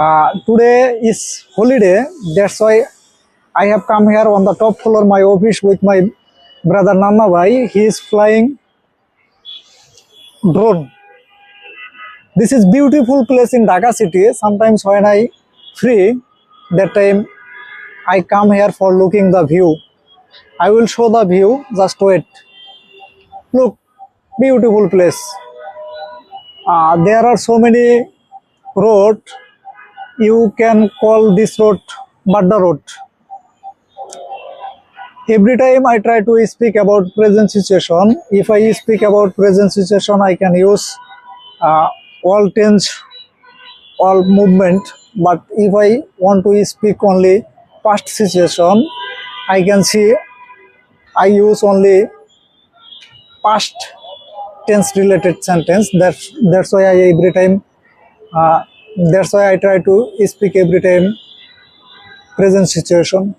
Uh, today is holiday. That's why I have come here on the top floor my office with my brother Nanna Bhai. He is flying drone. This is beautiful place in Dhaka city. Sometimes when I free, that time I come here for looking the view. I will show the view. Just wait. Look, beautiful place. Uh, there are so many road. You can call this road Badda Road. Every time I try to speak about present situation, if I speak about present situation, I can use uh, all tense, all movement. But if I want to speak only past situation, I can see I use only past tense related sentence. That's that's why I every time uh, that's why I try to speak every time present situation.